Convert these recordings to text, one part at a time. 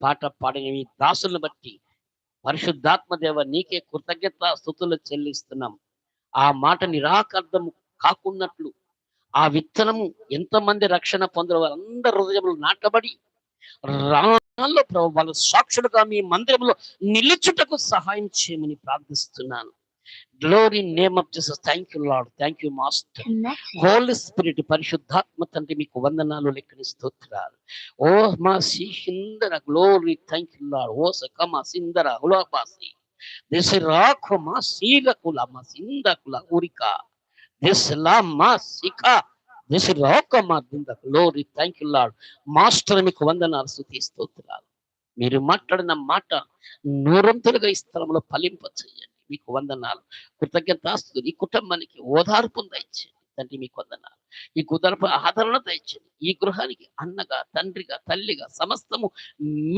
పాట పాడిన మీ దాసులను బట్టి పరిశుద్ధాత్మదేవ నీకే కృతజ్ఞత స్థుతులు చెల్లిస్తున్నాం. ఆ మాట నిరాకర్థం కాకున్నట్లు ఆ విత్తనము ఎంతమంది రక్షణ పొందిన వారందరి హృదయంలో నాటబడి రాళ్ళలో ప్రభు వాళ్ళ సాక్షులుగా మీ మందిరంలో నిలుచుటకు సహాయం చేయమని ప్రార్థిస్తున్నాను. Glory name of Jesus thank you lord thank you master holy spirit పరిశుద్ధాత్మ తండ్రి మీకు వందనాలు లెక్కని స్తోత్రాలు. ఓ మా సిందర గ్లోరీ థ్యాంక్ యూ లాడ్ ఓ సకమ సిందర హులాపాసి దేశ రాఖో మా శీలకుల మా సిందకుల ఊరిక. దేశ లా మా శిఖ దేశ మా దింద glory thank you lord master మీకు వందనాలు స్తుతి స్తోత్రాలు. మీరు మాట్లాడిన మాట నూరంతులుగా ఈ స్థలంలో ఫలింప చేయండి మీకు వందనాలు. కృతజ్ఞతాస్తులు ఈ కుటుంబానికి ఓదార్పును దయచేయండి. తండ్రి మీకు వందనాలు. ఈ కుదరపు ఆదరణ దయచండి ఈ గృహానికి అన్నగా తండ్రిగా తల్లిగా సమస్తము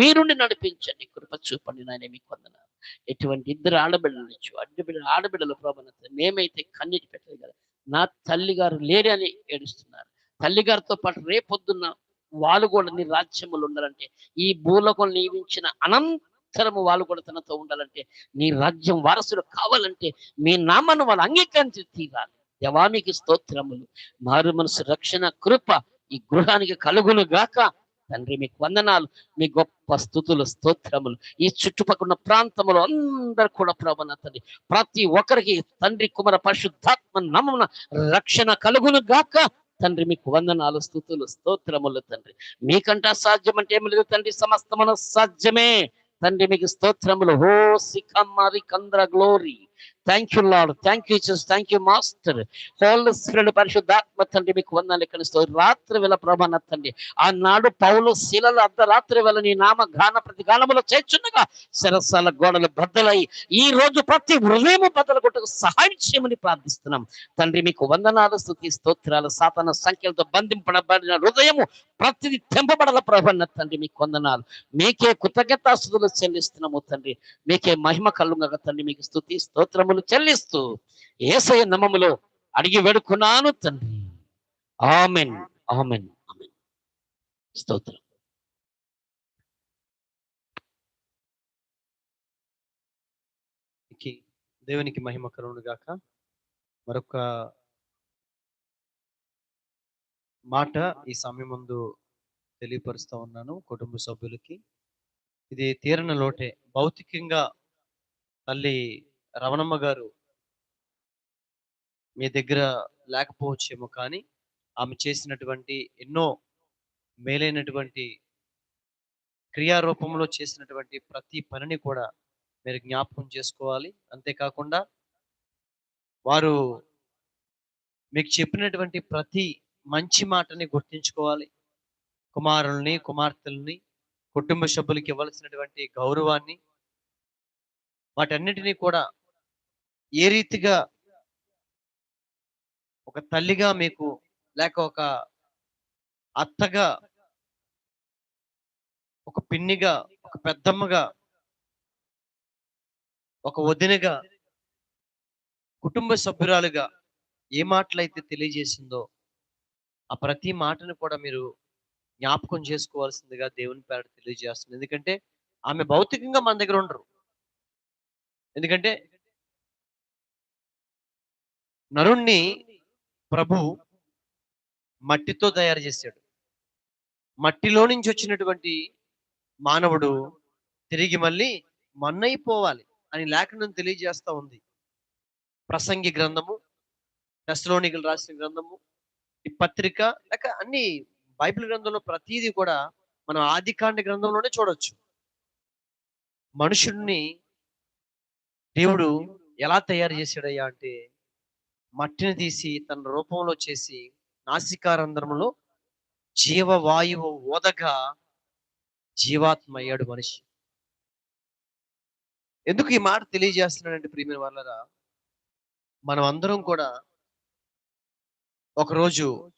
మీరుండి నడిపించండి. కృప చూపండి నాయన మీకు వందనాలు. ఎటువంటి ఇద్దరు ఆడబిడ్డలు నుంచి అడ్డబిడ్డ ఆడబిడ్డల ప్రభావం మేమైతే కన్నీటి పెట్టలేదు కదా. నా తల్లి గారు లేరు అని ఏడుస్తున్నారు. తల్లి గారితో పాటు రేపొద్దున్న వాళ్ళు కూడా నీ రాజ్యములు ఉండాలంటే ఈ భూలోకం నియమించిన అనంతరము వాళ్ళు కూడా తనతో ఉండాలంటే నీ రాజ్యం వారసులు కావాలంటే మీ నామాన్ని వాళ్ళు అంగీకరించి తీరాలి. దేవానికి స్తోత్రములు. మారు మనసు రక్షణ కృప ఈ గృహానికి కలుగును గాక. తండ్రి మీకు వందనాలు. మీ గొప్ప స్థుతులు స్తోత్రములు. ఈ చుట్టుపక్కల ప్రాంతంలో అందరు కూడా ప్రభన తండ్రి. ప్రతి ఒక్కరికి తండ్రి కుమార పరిశుద్ధాత్మ నమమున రక్షణ కలుగును గాక. తండ్రి మీకు వందనాలు స్థుతులు స్తోత్రములు తండ్రి. మీకంట సాధ్యం అంటే ఏమి లేదు తండ్రి. సమస్తమున సాధ్యమే. తండ్రి మీకు స్తోత్రములు. హో సికమ్మరి కంద్ర glory thank you lord thank you చస్ thank you master holy spirit పరిశుద్ధాత్మ తండ్రి మీకు వందనాలు ఇక్కడ రాత్రి వేళ ప్రభాన తండ్రి. ఆనాడు పౌలు శిలలు అర్ధరాత్రి వేళ నీ నామ గాన ప్రతి గానములో చేర్చుండగా శరసాల గోడలు బద్దలయ్యి ఈ రోజు ప్రతి హృదయము బద్దలు కొట్టకు సహాయం చేయమని ప్రార్థిస్తున్నాం. తండ్రి మీకు వందనాలు స్థుతి స్తోత్రాలు. సాతన సంఖ్యలతో బంధింపబడిన హృదయము ప్రతిది తెంపబడల ప్రభన్న తండ్రి మీకు వందనాలు. మీకే కృతజ్ఞతాస్తుతులు చెల్లిస్తున్నాము తండ్రి. మీకే మహిమ కలుగగా తండ్రి మీకు స్థుతి స్తోత్రములు చెల్లిస్తూ ఏసయ నమములో అడిగి వేడుకున్నాను తండ్రి. ఆమెన్. ఆమెన్. ఆమెన్. స్తోత్రం. దేవునికి మహిమ కరుణుడు గాక మరొక మాట ఈ సమయం ముందు తెలియపరుస్తూ ఉన్నాను కుటుంబ సభ్యులకి. ఇది తీరన లోటే. భౌతికంగా తల్లి రవణమ్మ గారు మీ దగ్గర లేకపోవచ్చేమో కానీ ఆమె చేసినటువంటి ఎన్నో మేలైనటువంటి క్రియారూపంలో చేసినటువంటి ప్రతి పనిని కూడా మీరు జ్ఞాపకం చేసుకోవాలి. అంతేకాకుండా వారు మీకు చెప్పినటువంటి ప్రతి మంచి మాటని గుర్తించుకోవాలి. కుమారుల్ని కుమార్తెల్ని కుటుంబ సభ్యులకి ఇవ్వాల్సినటువంటి గౌరవాన్ని వాటన్నిటినీ కూడా ఏ రీతిగా ఒక తల్లిగా మీకు లేక ఒక అత్తగా ఒక పిన్నిగా ఒక పెద్దమ్మగా ఒక వదినగా కుటుంబ సభ్యురాలుగా ఏ మాటలైతే తెలియజేసిందో ఆ ప్రతి మాటను కూడా మీరు జ్ఞాపకం చేసుకోవాల్సిందిగా దేవుని పేర తెలియజేస్తుంది ఎందుకంటే ఆమె భౌతికంగా మన దగ్గర ఉండరు. ఎందుకంటే నరుణ్ణి ప్రభు మట్టితో తయారు చేశాడు. మట్టిలో నుంచి వచ్చినటువంటి మానవుడు తిరిగి మళ్ళీ మన్నైపోవాలి అని లేఖనం తెలియజేస్తూ ఉంది. ప్రసంగి గ్రంథము టెస్లోనికలు రాసిన గ్రంథము ఈ పత్రిక లేక అన్ని బైబిల్ గ్రంథంలో ప్రతిదీ కూడా మనం ఆదికాండ గ్రంథంలోనే చూడొచ్చు. మనుషుడిని దేవుడు ఎలా తయారు చేశాడయ్యా అంటే మట్టిని తీసి తన రూపంలో చేసి నాసికారంధ్రంలో జీవవాయువు ఓదగా జీవాత్మ అయ్యాడు మనిషి. ఎందుకు ఈ మాట తెలియజేస్తున్నాడంటే ప్రియమైన వాళ్ళరా మనం అందరం కూడా ఒకరోజు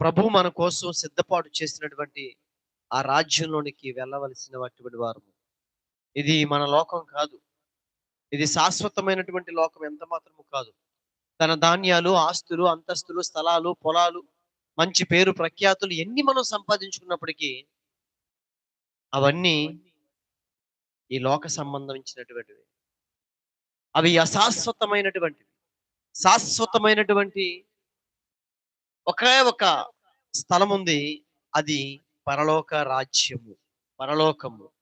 ప్రభు మన కోసం సిద్ధపాటు చేసినటువంటి ఆ రాజ్యంలోనికి వెళ్ళవలసినటువంటి వారు ఇది మన లోకం కాదు. ఇది శాశ్వతమైనటువంటి లోకం ఎంత మాత్రము కాదు. తన ధాన్యాలు ఆస్తులు అంతస్తులు స్థలాలు పొలాలు మంచి పేరు ప్రఖ్యాతులు ఎన్ని మనం సంపాదించుకున్నప్పటికీ అవన్నీ ఈ లోక సంబంధించినటువంటివి. అవి అశాశ్వతమైనటువంటివి. శాశ్వతమైనటువంటి ఒకే ఒక స్థలం ఉంది అది పరలోక రాజ్యము. పరలోకము.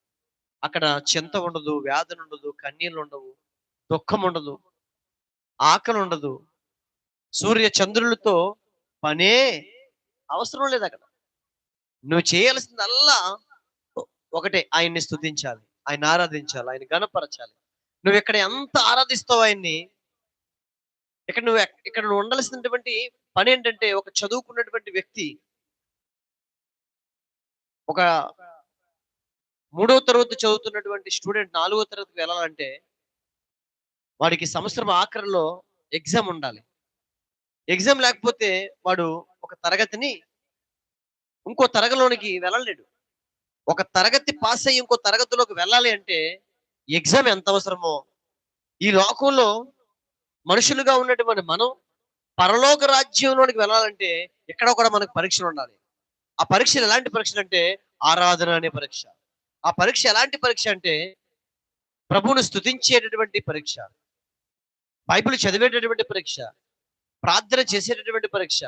అక్కడ చింత ఉండదు వ్యాధులు ఉండదు కన్నీళ్ళు ఉండవు దుఃఖం ఉండదు ఆకలి ఉండదు సూర్య చంద్రులతో పనే అవసరం లేదు అక్కడ. నువ్వు చేయాల్సిందల్లా ఒకటే ఆయన్ని స్థుతించాలి ఆయన ఆరాధించాలి ఆయన గణపరచాలి నువ్వు ఇక్కడ ఎంత ఆరాధిస్తావు ఆయన్ని ఇక్కడ నువ్వు ఇక్కడ నువ్వు ఉండాల్సినటువంటి పని ఏంటంటే ఒక చదువుకున్నటువంటి వ్యక్తి ఒక మూడో తరగతి చదువుతున్నటువంటి స్టూడెంట్ నాలుగో తరగతికి వెళ్ళాలంటే వాడికి సంవత్సరం ఆఖరిలో ఎగ్జామ్ ఉండాలి. ఎగ్జామ్ లేకపోతే వాడు ఒక తరగతిని ఇంకో తరగతిలోనికి వెళ్ళలేడు. ఒక తరగతి పాస్ అయ్యి ఇంకో తరగతిలోకి వెళ్ళాలి అంటే ఎగ్జామ్ ఎంత అవసరమో? ఈ లోకంలో మనుషులుగా ఉన్నటువంటి మనం పరలోక రాజ్యంలోనికి వెళ్ళాలంటే ఎక్కడ కూడా మనకు పరీక్షలు ఉండాలి. ఆ పరీక్షలు ఎలాంటి పరీక్షలు అంటే ఆరాధన అనే పరీక్ష. ఆ పరీక్ష ఎలాంటి పరీక్ష అంటే ప్రభువును స్తుతించేటటువంటి పరీక్ష. బైబిల్ చదివేటటువంటి పరీక్ష. ప్రార్థన చేసేటటువంటి పరీక్ష.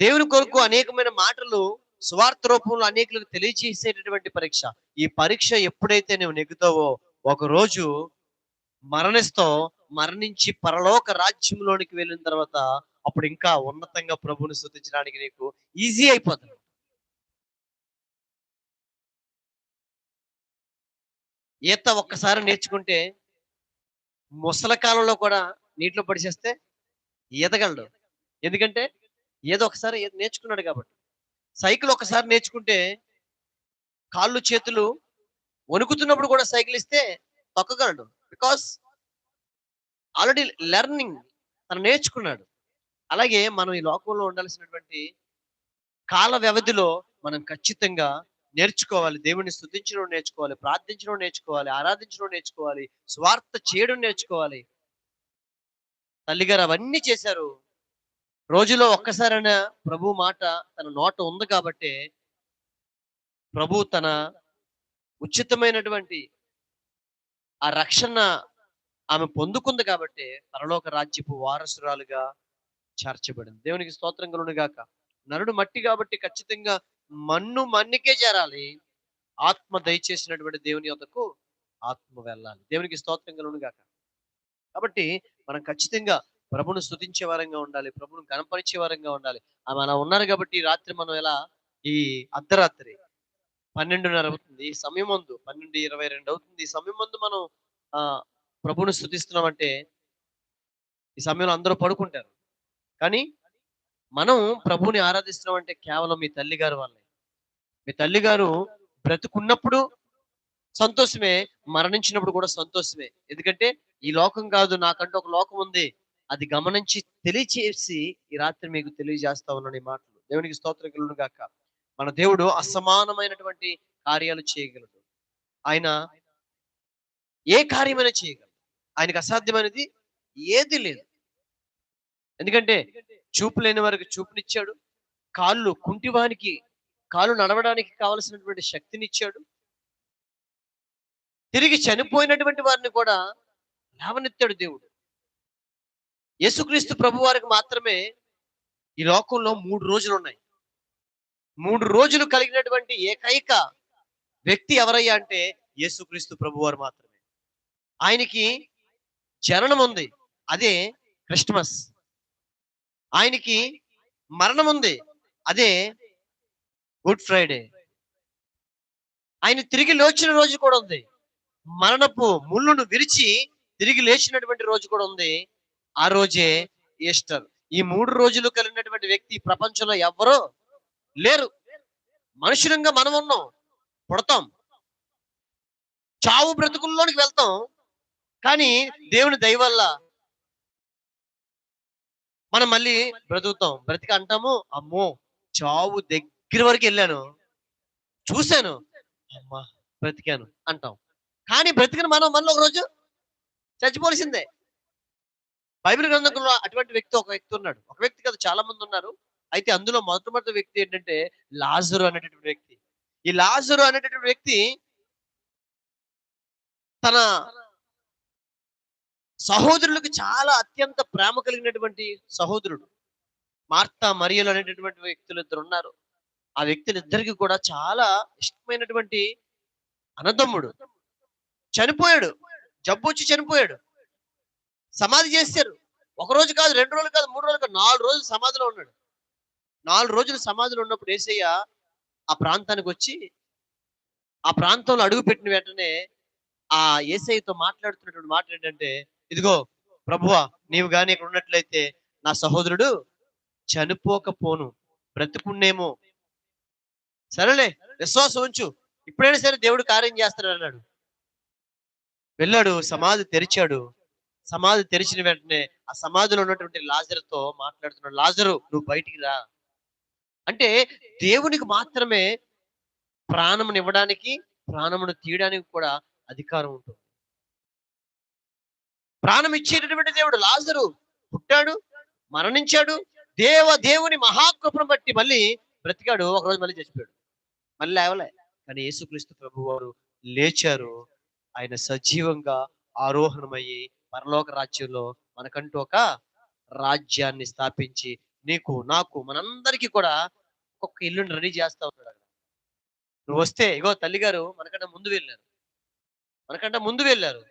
దేవుని కొరకు అనేకమైన మాటలు స్వార్థ రూపంలో అనేకులకు తెలియజేసేటటువంటి పరీక్ష. ఈ పరీక్ష ఎప్పుడైతే నువ్వు నెగ్గుతావో ఒక రోజు మరణించి పరలోక రాజ్యంలోనికి వెళ్ళిన తర్వాత అప్పుడు ఇంకా ఉన్నతంగా ప్రభుని స్తుతించడానికి నీకు ఈజీ అయిపోతుంది. ఈత ఒక్కసారి నేర్చుకుంటే ముసల కాలంలో కూడా నీటిలో పడిచేస్తే ఈతగలడు ఎందుకంటే ఏదో ఒకసారి నేర్చుకున్నాడు కాబట్టి. సైకిల్ ఒకసారి నేర్చుకుంటే కాళ్ళు చేతులు వణుకుతున్నప్పుడు కూడా సైకిల్ ఇస్తే తొక్కగలడు. బికాస్ ఆల్రెడీ లెర్నింగ్ తను నేర్చుకున్నాడు. అలాగే మనం ఈ లోకంలో ఉండాల్సినటువంటి కాల వ్యవధిలో మనం ఖచ్చితంగా నేర్చుకోవాలి. దేవుని స్థుతించడం నేర్చుకోవాలి. ప్రార్థించడం నేర్చుకోవాలి. ఆరాధించడం నేర్చుకోవాలి. స్వార్థ చేయడం నేర్చుకోవాలి. తల్లిగారు అవన్నీ చేశారు. రోజులో ఒక్కసారైనా ప్రభు మాట తన నోట ఉంది కాబట్టి ప్రభు తన ఉచితమైనటువంటి ఆ రక్షణ ఆమె పొందుకుంది కాబట్టి పరలోక రాజ్యపు వారసురాలుగా చేర్చబడింది. దేవునికి స్తోత్రం కలుగును నరుడు మట్టి కాబట్టి ఖచ్చితంగా మన్ను మన్నికే చేరాలి. ఆత్మ దయచేసినటువంటి దేవుని యొక్కకు ఆత్మ వెళ్ళాలి. దేవునికి స్తోత్రం కలుగును కాబట్టి మనం ఖచ్చితంగా ప్రభును స్థుతించే వారంగా ఉండాలి ప్రభును కనపరిచే వారంగా ఉండాలి. మనం ఉన్నారు కాబట్టి రాత్రి మనం ఎలా? ఈ అర్ధరాత్రి పన్నెండున్నర అవుతుంది. ఈ సమయం ముందు పన్నెండు ఇరవై రెండు అవుతుంది. ఈ సమయం ముందు మనం ఆ ప్రభును స్థుతిస్తున్నామంటే ఈ సమయంలో అందరూ పడుకుంటారు. కానీ మనం ప్రభుని ఆరాధిస్తున్నాం అంటే కేవలం మీ తల్లి గారు వల్లే మీ తల్లి గారు బ్రతుకున్నప్పుడు సంతోషమే మరణించినప్పుడు కూడా సంతోషమే. ఎందుకంటే ఈ లోకం కాదు నాకంటే ఒక లోకం ఉంది. అది గమనించి తెలియచేసి ఈ రాత్రి మీకు తెలియజేస్తా ఉన్నాను ఈ మాటలు. దేవునికి స్తోత్రగలను గాక. మన దేవుడు అసమానమైనటువంటి కార్యాలు చేయగలడు. ఆయన ఏ కార్యమైనా చేయగలడు. ఆయనకు అసాధ్యమైనది ఏది లేదు. ఎందుకంటే చూపు లేని వారికి చూపునిచ్చాడు. కాళ్ళు కుంటివానికి కాళ్ళు నడవడానికి కావలసినటువంటి శక్తినిచ్చాడు. తిరిగి చనిపోయినటువంటి వారిని కూడా లేవనెత్తాడు దేవుడు. యేసుక్రీస్తు ప్రభు వారికి మాత్రమే ఈ లోకంలో మూడు రోజులు ఉన్నాయి. మూడు రోజులు కలిగినటువంటి ఏకైక వ్యక్తి ఎవరయ్యా అంటే యేసుక్రీస్తు ప్రభువారు మాత్రమే. ఆయనకి జననం ఉంది. అదే క్రిస్టమస్ ఆయనకి మరణం ఉంది. అదే గుడ్ ఫ్రైడే. ఆయన తిరిగి లోచిన రోజు కూడా ఉంది. మరణపు ముళ్ళును విరిచి తిరిగి లేచినటువంటి రోజు కూడా ఉంది. ఆ రోజే ఈస్టర్. ఈ మూడు రోజులు కలిగినటువంటి వ్యక్తి ప్రపంచంలో ఎవ్వరూ లేరు. మనుషులంగా మనం ఉన్నాం. పుడతాం. చావు బ్రతుకుల్లోనికి వెళ్తాం. కానీ దేవుని దయ వల్ల మనం మళ్ళీ బ్రతుకుతాం. బ్రతికి అంటాము అమ్మో చావు దగ్గర వరకు వెళ్ళాను. చూశాను. అమ్మా బ్రతికాను అంటాం. కానీ బ్రతికిన మనం మళ్ళీ ఒక రోజు చచ్చిపోవలసిందే. బైబిల్ గ్రంథంలో అటువంటి వ్యక్తి ఒక వ్యక్తి ఉన్నాడు. ఒక వ్యక్తి కదా చాలా మంది ఉన్నారు. అయితే అందులో మొట్టమొదటి వ్యక్తి ఏంటంటే లాజరు అనేటటువంటి వ్యక్తి. ఈ లాజరు అనేటటువంటి వ్యక్తి తన సహోదరులకు చాలా అత్యంత ప్రేమ కలిగినటువంటి సహోదరుడు. మార్తా మరియలు అనేటటువంటి వ్యక్తులు ఇద్దరు ఉన్నారు. ఆ వ్యక్తులు ఇద్దరికి కూడా చాలా ఇష్టమైనటువంటి అనదమ్ముడు చనిపోయాడు. జబ్బు వచ్చి చనిపోయాడు. సమాధి చేశారు. ఒక రోజు కాదు రెండు రోజులు కాదు మూడు రోజులు కాదు నాలుగు రోజులు సమాధిలో ఉన్నాడు. నాలుగు రోజులు సమాధిలో ఉన్నప్పుడు ఏసయ్య ఆ ప్రాంతానికి వచ్చి ఆ ప్రాంతంలో అడుగు పెట్టిన వెంటనే ఆ ఏసయ్యతో మాట్లాడుతున్నటువంటి మాట ఏంటంటే ఇదిగో ప్రభువా నీవు కానీ ఇక్కడ ఉన్నట్లయితే నా సహోదరుడు చనిపోకపోను బ్రతుకున్నేమో. సరేలే విశ్వాసం ఉంచు. ఇప్పుడైనా సరే దేవుడు కార్యం చేస్తాడు అన్నాడు. వెళ్ళాడు సమాధి తెరిచాడు. సమాధి తెరిచిన వెంటనే ఆ సమాధిలో ఉన్నటువంటి లాజరుతో మాట్లాడుతున్నాడు లాజరు నువ్వు బయటికి రా. అంటే దేవునికి మాత్రమే ప్రాణమును ఇవ్వడానికి ప్రాణమును తీయడానికి కూడా అధికారం ఉంటుంది. ప్రాణం ఇచ్చేటటువంటి దేవుడు లాజరు పుట్టాడు మరణించాడు. దేవ దేవుని మహాకృపను బట్టి మళ్ళీ బ్రతికాడు ఒకరోజు మళ్ళీ చచ్చిపోయాడు. మళ్ళీ లేవలే. కానీ యేసుక్రీస్తు ప్రభు వారు లేచారు. ఆయన సజీవంగా ఆరోహణమయ్యి పరలోక రాజ్యంలో మనకంటూ ఒక రాజ్యాన్ని స్థాపించి నీకు నాకు మనందరికీ కూడా ఒక్కొక్క ఇల్లుని రెడీ చేస్తా ఉన్నాడు నువ్వు వస్తే ఇగో తల్లిగారు మనకంటే ముందు వెళ్ళారు. మనకంటే ముందు వెళ్ళారు.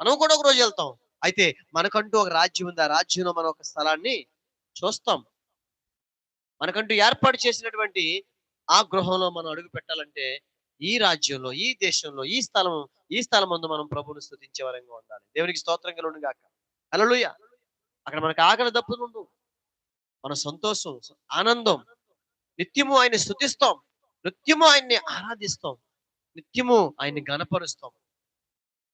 మనం కూడా ఒక రోజు వెళ్తాం. అయితే మనకంటూ ఒక రాజ్యం ఉంది. ఆ రాజ్యంలో మనం ఒక స్థలాన్ని చూస్తాం. మనకంటూ ఏర్పాటు చేసినటువంటి ఆ గృహంలో మనం అడుగు పెట్టాలంటే ఈ రాజ్యంలో ఈ దేశంలో ఈ స్థలం ఈ స్థలం ముందు మనం ప్రభువుని స్థుతించే వరంగా ఉండాలి. దేవునికి స్తోత్రం కలుగును గాక. అలలుయ అక్కడ మనకు ఆకలి దప్పులు మన సంతోషం ఆనందం. నిత్యము ఆయన్ని స్థుతిస్తాం నిత్యము ఆయన్ని ఆరాధిస్తాం. నిత్యము ఆయన్ని గణపరుస్తాం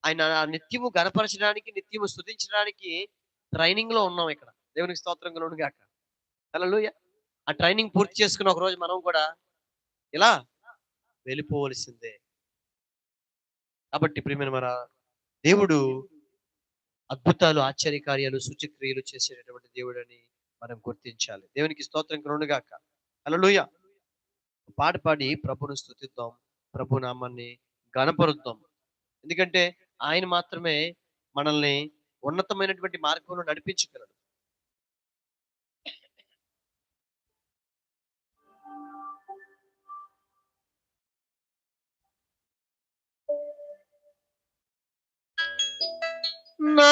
ఆయన నిత్యము గణపరచడానికి నిత్యము స్థుతించడానికి ట్రైనింగ్లో ఉన్నాం ఇక్కడ. దేవునికి స్తోత్రం కలుగును గాక. అలలుయ ఆ ట్రైనింగ్ పూర్తి చేసుకున్న ఒక రోజు మనం కూడా ఇలా వెళ్ళిపోవలసిందే. కాబట్టి ప్రియమైన మన దేవుడు అద్భుతాలు ఆశ్చర్యకార్యాలు సూచక్రియలు చేసేటటువంటి దేవుడని మనం గుర్తించాలి. దేవునికి స్తోత్రం కరుణుగాక హల్లెలూయా. పాట పాడి ప్రభును స్థుతిద్దాం ప్రభు నామాన్ని గణపరుద్దాం ఎందుకంటే ఆయన మాత్రమే మనల్ని ఉన్నతమైనటువంటి మార్గంలో నడిపించగలడు. నా